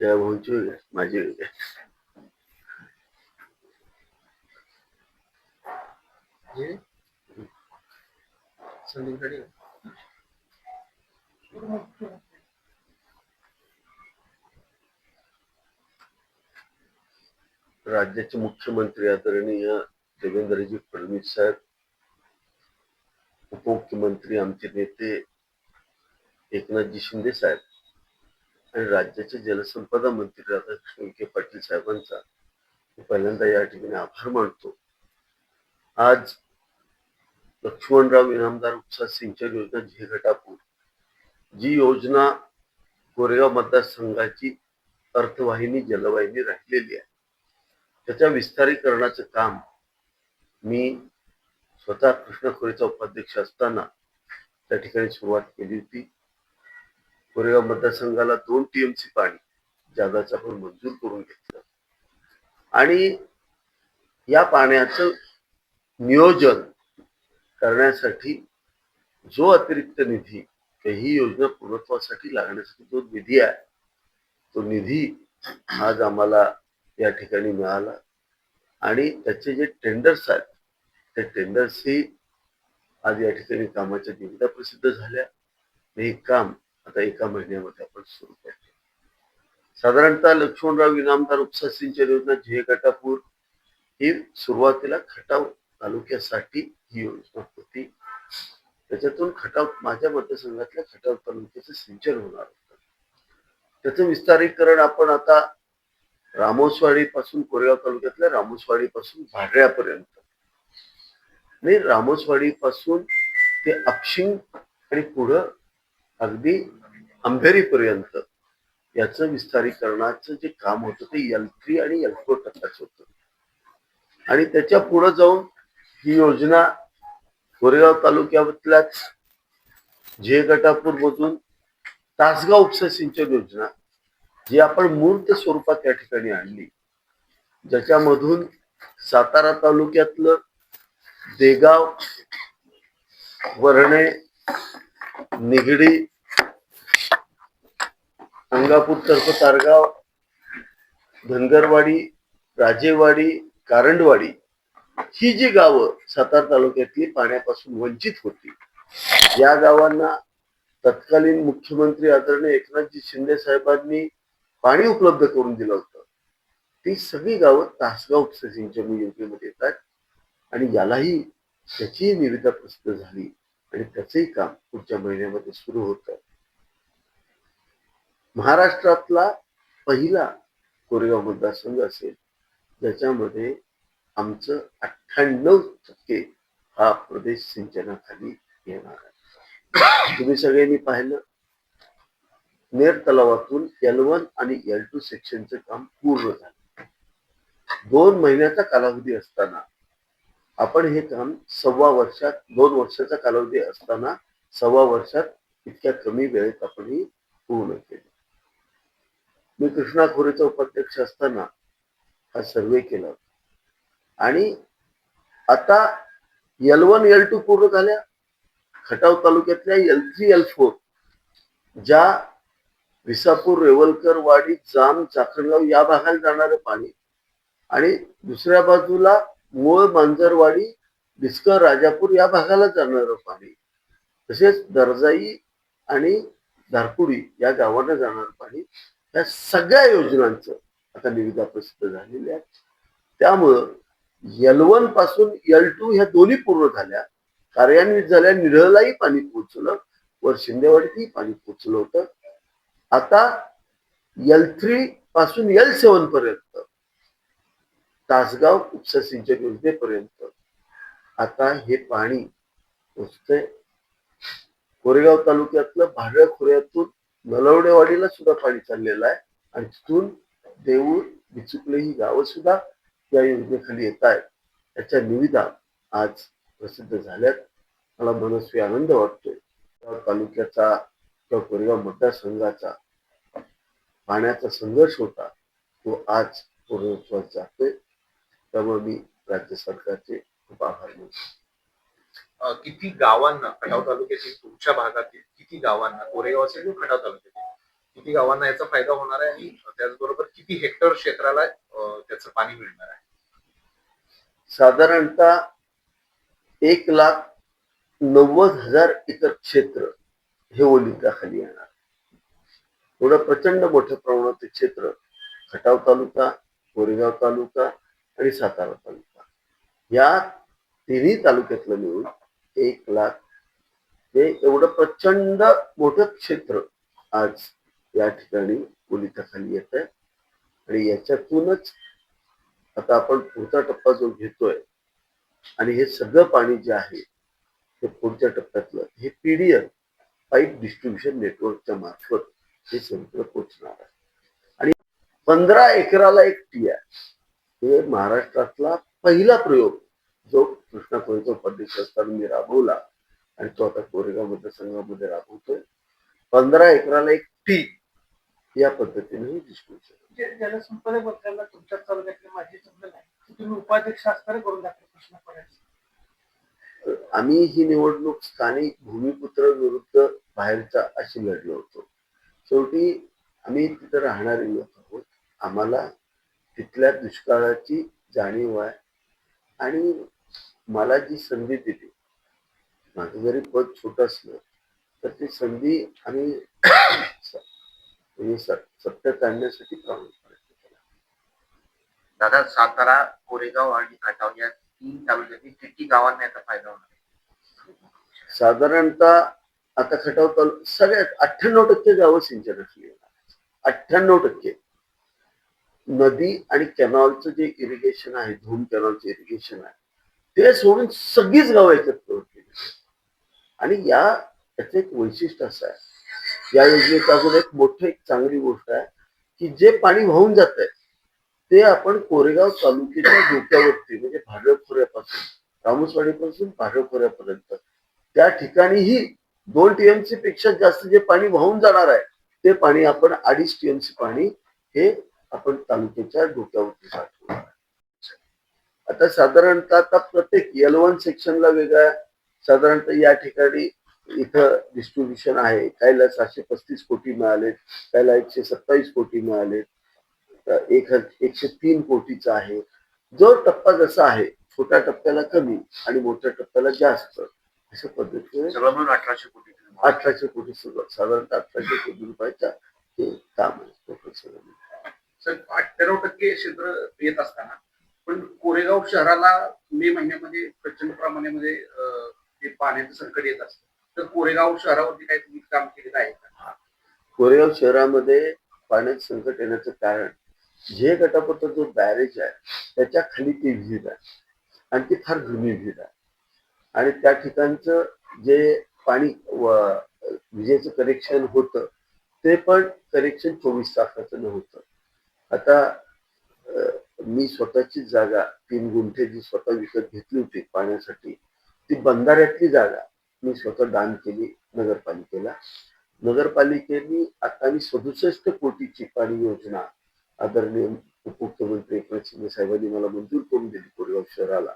त्या आहे, माझी वेगळी आहे. हे? संदीपकडे राज्याचे मुख्यमंत्री आदरणीय देवेंद्रजी फडणवीस साहेब उपमुख्यमंत्री आमचे नेते एकनाथजी शिंदे साहेब. आणि राज्याचे जलसंपदा मंत्री राधाकृष्ण विखे पाटील साहेबांचा मी पहिल्यांदा या ठिकाणी आभार मानतो. आज लक्ष्मणराव इनामदार उपसा सिंचन योजना झेघटापूर जी योजना कोरेगाव मतदारसंघाची अर्थवाहिनी जलवाहिनी राहिलेली आहे. त्याच्या विस्तारीकरणाचं काम मी स्वतः कृष्णखोरीचा उपाध्यक्ष असताना त्या ठिकाणी सुरुवात केली होती. कोरेगाव मतदारसंघाला दोन टीएमसी पाणी जादाचं आपण मंजूर करून घेतलं. आणि या पाण्याचं नियोजन करण्यासाठी जो अतिरिक्त निधी ही योजना पूर्णत्वासाठी लागण्यासाठी जो निधी आहे तो निधी आज आम्हाला या ठिकाणी मिळाला. आणि त्याचे जे टेंडर्स आहेत ते टेंडर्सही आज या ठिकाणी कामाच्या निविदा प्रसिद्ध झाल्या. हे काम आता एका महिन्यामध्ये आपण सुरू करतो. साधारणतः लक्ष्मणराव इनामदार उपसा सिंचन योजना झे गटापूर ही सुरुवातीला खटाव तालुक्यासाठी ही योजना होती. त्याच्यातून खटाव माझ्या मतदारसंघातल्या खटाव तालुक्याचं सिंचन होणार होतं. त्याचं विस्तारीकरण आपण आता रामोसवाडी पासून कोरेगाव तालुक्यातल्या रामोसवाडी पासून भाड्यापर्यंत. आणि रामोसवाडी पासून ते अपशिंग आणि पुढं अगदी अंधेरीपर्यंत याचं विस्तारीकरणाचं जे काम होतं ते एल थ्री आणि एल फोर टप्प्याचं होतं. आणि त्याच्या पुढे जाऊन ही योजना कोरेगाव तालुक्यातल्याच जे गटापूर मधून तासगाव उपसा सिंचन योजना जी आपण मूर्त स्वरूपात त्या ठिकाणी आणली. ज्याच्यामधून सातारा तालुक्यातलं देगाव वरणे निगडी गंगापूर तर्फ तारगाव धनगरवाडी राजेवाडी कारंडवाडी ही जी गावं सातारा तालुक्यातली पाण्यापासून वंचित होती या गावांना तत्कालीन मुख्यमंत्री आदरणीय एकनाथजी शिंदे साहेबांनी पाणी उपलब्ध करून दिलं होतं. ती सगळी गावं तासगाव उपसा सिंचन योजनेमध्ये येतात आणि यालाही त्याचीही निविदा प्रसिद्ध झाली आणि त्याचंही काम पुढच्या महिन्यामध्ये सुरू होतं. महाराष्ट्रातला पहिला कोरेगाव मतदारसंघ असेल ज्याच्यामध्ये आमचं अठ्ठ्याण्णव टक्के हा प्रदेश सिंचनाखाली येणार आहे. तुम्ही सगळ्यांनी पाहिलं? नेर तलावातून एल वन आणि एल टू सेक्शनचं काम पूर्ण झालं. दोन महिन्याचा कालावधी असताना आपण हे काम सव्वा वर्षात दोन वर्षाचा कालावधी असताना सव्वा वर्षात इतक्या कमी वेळेत आपण ही पूर्ण केलं. मी कृष्णा खोरेचा उपाध्यक्ष असताना हा सर्वे केला होता. आणि आता एल वन एल टू पूर्ण झाल्या. खटाव तालुक्यातल्या एल थ्री एल फोर ज्या विसापूर रेवलकर वाडी जाम चाकणगाव या भागाला जाणारं पाणी आणि दुसऱ्या बाजूला मूळ मांजरवाडी डिस्कर राजापूर या भागाला जाणारं पाणी तसेच दर्जाई आणि धारपुडी या गावांना जाणारं पाणी या सगळ्या योजनांचं आता निविदा प्रसिद्ध झालेल्या आहेत. त्यामुळं एल वनपासून एल टू ह्या दोन्ही पूर्ण झाल्या. कार्यान्वित झाल्या निरळलाही पाणी पोहोचलं वर शिंदेवाडीतही पाणी पोहोचलं होतं. आता एल थ्री पासून एल सेवन पर्यंत तासगाव उपसा सिंचन योजनेपर्यंत आता हे पाणी पोचतंय कोरेगाव तालुक्यातलं भाडळ खोऱ्यातून नलवडेवाडीला सुद्धा पाणी चाललेलं आहे. आणि तिथून देऊळ बिचुकले ही गावं सुद्धा या योजनेखाली येत आहेत. त्याच्या निविदा आज प्रसिद्ध झाल्यात. मला मनस्वी आनंद वाटतोय. त्या तालुक्याचा किंवा कोरेगाव मतदारसंघाचा पाण्याचा संघर्ष होता तो आज पूर्णत्वास जातोय. त्यामुळे मी राज्य सरकारचे खूप आभार मानतो. किती गावांना खटाव तालुक्यातील तुमच्या भागातील किती गावांना कोरेगाव असेल किंवा खटाव तालुक्यातील किती गावांना याचा फायदा होणार आहे आणि त्याचबरोबर किती हेक्टर क्षेत्राला अं, त्याचं पाणी मिळणार आहे? साधारणतः एक लाख नव्वद हजार एकर क्षेत्र हे ओलिताखाली येणार. एवढं प्रचंड मोठ्या प्रमाणात क्षेत्र खटाव तालुका कोरेगाव तालुका आणि सातारा तालुका. या तिन्ही तालुक्यातलं मिळून एक लाख. हे एवढं प्रचंड मोठं क्षेत्र आज या ठिकाणी ओलिताखाली येत आहे. आणि याच्यातूनच आता आपण पुढचा टप्पा जो घेतोय आणि हे सगळं पाणी जे आहे ते पुढच्या टप्प्यातलं हे पीडीएल पाईप डिस्ट्रीब्युशन नेटवर्कच्या मार्फत हे सगळं पोचणार आहे. आणि पंधरा एकराला एक टी आहे हे महाराष्ट्रातला पहिला प्रयोग जो कृष्णा कोळीचा उपाध्यक्ष असताना मी राबवला आणि तो आता कोरेगाव मतदारसंघामध्ये राबवतोय. पंधरा एकराला एक टी या पद्धतीने हे जलसंपदा बद्दल तुमच्या तालुक्यातले जमलं नाही तुम्ही उपाध्यक्ष असताना करून दाखल पडायचा. आम्ही ही निवडणूक स्थानिक भूमिपुत्र विरुद्ध बाहेरचा अशी लढलो होतो. शेवटी आम्ही तिथं राहणारे लोक आहोत. आम्हाला तिथल्या दुष्काळाची जाणीव आहे. आणि मला जी संधी दिली माझं जरी पद छोट असलं तर ती संधी स- म्हणजे सत्य काढण्यासाठी केला दादा सातारा कोरेगाव आणि खटाव या तीन तालुक्यातील किती गावांना याचा फायदा होणार साधारणतः आता खटाव तालुका सगळ्यात अठ्ठ्याण्णव टक्के गावं सिंचनाखाली येणार अठ्ठ्याण्णव टक्के. नदी आणि कॅनॉलचं जे इरिगेशन आहे धूम कॅनॉलचं इरिगेशन आहे ते सोडून सगळीच गावं याच्यात कव्हर केली आणि या याचं एक वैशिष्ट्य असं आहे. या योजनेत अजून एक मोठं एक चांगली गोष्ट आहे की जे पाणी वाहून जात आहे ते आपण कोरेगाव तालुक्याच्या डोक्यावरती म्हणजे भाडळ खोऱ्यापासून रामोसवाडीपासून भाडळ खोऱ्यापर्यंत त्या ठिकाणीही दोन टीएमसी पेक्षा जास्त जे पाणी वाहून जाणार आहे ते पाणी आपण अडीच टीएमसी पाणी हे आपण तालुक्याच्या डोक्यावरती साठवणार आता साधारणतः आता प्रत्येक एल वन सेक्शनला वेगळा साधारणतः या ठिकाणी इथं डिस्ट्रीब्युशन आहे. काहीला सातशे पस्तीस कोटी मिळाले काहीला एकशे सत्तावीस कोटी मिळाले तर एक एकशे तीन कोटीचा आहे. जो टप्पा जसा आहे छोट्या टप्प्याला कमी आणि मोठ्या टप्प्याला जास्त. अशा पद्धतीने अठराशे कोटी अठराशे कोटी साधारणतः अठराशे कोटी रुपयाचा हे काम आहे. टक्के क्षेत्र येत असताना पण कोरेगाव शहराला मे महिन्यामध्ये प्रचंड प्रमाणामध्ये ते पाण्याचं संकट येत असतं. तर कोरेगाव शहरावरती काही तुम्ही काम केलेलं आहे का? कोरेगाव शहरामध्ये पाण्याचं संकट येण्याचं कारण जे गटापत्र जो बॅरेज आहे त्याच्याखाली ती विहीर आहे. आणि ती फार जुनी विहीर आहे. आणि त्या ठिकाणचं जे पाणी व- विजेचं कनेक्शन होतं ते पण कनेक्शन चोवीस तासाचं नव्हतं. आता मी स्वतःची जागा तीन गुंठे जी स्वतः विकत घेतली होती पाण्यासाठी ती बंधाऱ्यातली जागा मी स्वतः दान केली नगरपालिकेला. नगरपालिकेने आता मी सदुसष्ट कोटीची पाणी योजना आदरणीय उपमुख्यमंत्री एकनाथ शिंदे साहेबांनी मला मंजूर करून दिली कोरेगाव शहराला.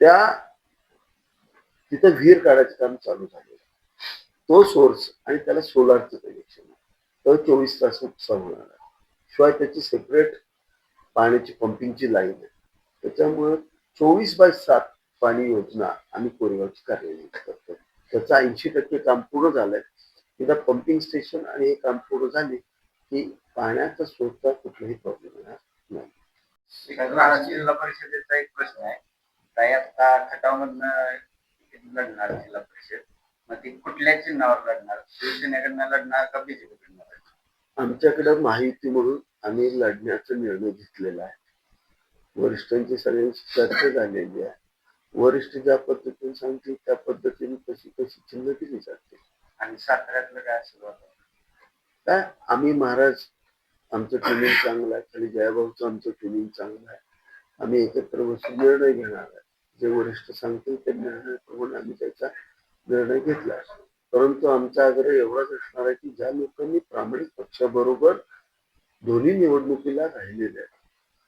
त्या तिथं विहीर काढायचं काम चालू झालेलं तो सोर्स आणि त्याला सोलारचं कनेक्शन आहे. तो चोवीस तास उत्सव होणार आहे. शिवाय त्याची सेपरेट पाण्याची पंपिंगची लाईन आहे. त्याच्यामुळं चोवीस बाय सात पाणी योजना आम्ही कोरेगावची कार्यान्वित करतो त्याचं ऐंशी टक्के काम पूर्ण झालंय. तिथं पंपिंग स्टेशन आणि हे काम पूर्ण झाले की पाण्याचा स्रोतचा कुठलाही प्रॉब्लेम येणार नाही. जिल्हा परिषदेचा एक प्रश्न आहे. ताई आता खटावमधनं लढणार जिल्हा परिषद. मग ती कुठल्या चिन्हावर लढणार? शिवसेनेकडनं लढणार का बीजेपीकडनं लढणार? आमच्याकडे माहिती म्हणून आम्ही लढण्याचा निर्णय घेतलेला आहे. वरिष्ठांची सगळ्यांची चर्चा झालेली आहे. वरिष्ठ ज्या पद्धतीने सांगतील त्या पद्धतीने कशी कशी चिन्ह दिली जाते आणि साताऱ्यातलं काय सुरुवात काय? आम्ही महाराज आमचं ट्रेनिंग चांगलं आहे. खाली जयभाऊचं आमचं ट्रेनिंग चांगलं आहे. आम्ही एकत्र बसून निर्णय घेणार आहे. जे वरिष्ठ सांगतील त्या निर्णयाप्रमाणे आम्ही त्याचा निर्णय घेतला. परंतु आमचा आग्रह एवढाच असणार आहे की ज्या लोकांनी प्रामाणिक पक्षाबरोबर दोन्ही निवडणुकीला राहिलेले आहेत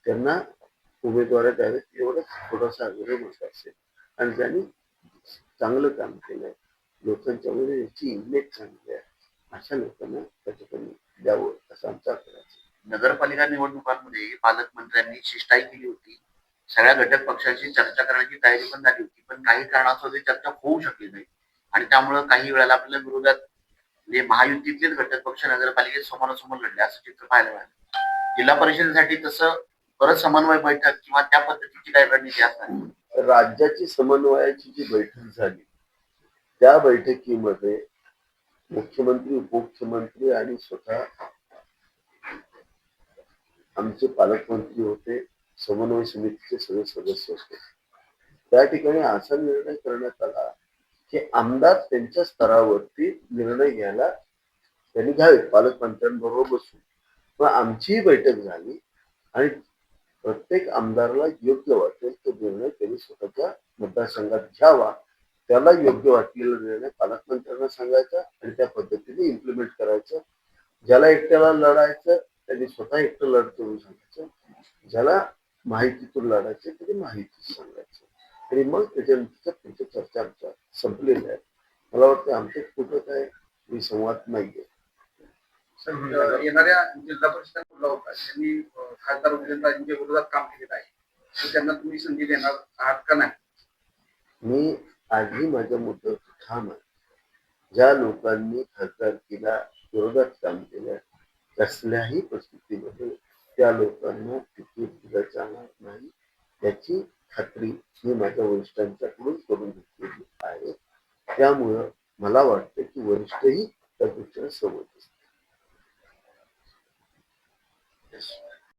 त्यांना उमेदवार द्यावेत एवढाच थोडासा आग्रह माझा असेल. आणि त्यांनी चांगलं काम केलंय. लोकांच्या मध्ये याची इमेज चांगली आहे. अशा लोकांना त्या ठिकाणी द्यावं असं आमचा आग्रह नगरपालिका निवडणुकांमध्ये पालकमंत्र्यांनी शिष्टाई केली होती. सगळ्या घटक पक्षांशी चर्चा करण्याची तयारी पण झाली होती. पण काही कारणास्तव ती चर्चा होऊ शकली नाही. आणि त्यामुळं काही वेळेला आपल्या विरोधात म्हणजे महायुतीतलेच घटक पक्ष नगरपालिकेत समोरासमोर लढले असं चित्र पाहायला मिळालं. जिल्हा परिषदेसाठी तसं परत समन्वय बैठक किंवा त्या पद्धतीची काय रणनीती असणार राज्याची समन्वयाची जी बैठक झाली त्या बैठकीमध्ये मुख्यमंत्री उपमुख्यमंत्री आणि स्वतः आमचे पालकमंत्री होते समन्वय समितीचे सगळे सदस्य होते. त्या ठिकाणी असा निर्णय करण्यात आला की आमदार त्यांच्या स्तरावरती निर्णय घ्यायला त्यांनी घ्यावेत पालकमंत्र्यांबरोबर बसून. मग आमचीही बैठक झाली आणि प्रत्येक आमदाराला योग्य वाटेल तो निर्णय त्यांनी स्वतःच्या मतदारसंघात घ्यावा. त्याला योग्य वाटलेला निर्णय पालकमंत्र्यांना सांगायचा आणि त्या पद्धतीने इम्प्लिमेंट करायचं. ज्याला एकट्याला लढायचं त्यांनी स्वतः एकटं लढतो सांगायचं. ज्याला माहितीतून लढायचं त्यांनी माहिती सांगायचं. आणि मग त्याच्यानंतर पुढच्या चर्चा आमच्या संपलेल्या आहेत मला वाटतं आमच्यात कुठं काय विसंवाद नाहीये. सर, अं, येणाऱ्या जिल्हा खासदार उदयनराजेंच्या विरोधात काम केलेलं आहे त्यांना तुम्ही संधी देणार आहात का नाही? मी आजही माझ्या मुद्द्यावर ठाम आहे. ज्या लोकांनी खासदारकीला विरोधात काम केलं कसल्याही परिस्थितीमध्ये त्या लोकांना तिकीट दिलं जाणार नाही याची खात्री मी माझ्या वरिष्ठांच्याकडून करून घेतलेली आहे. त्यामुळं मला वाटतं की वरिष्ठही त्या दृष्टीने समज असतात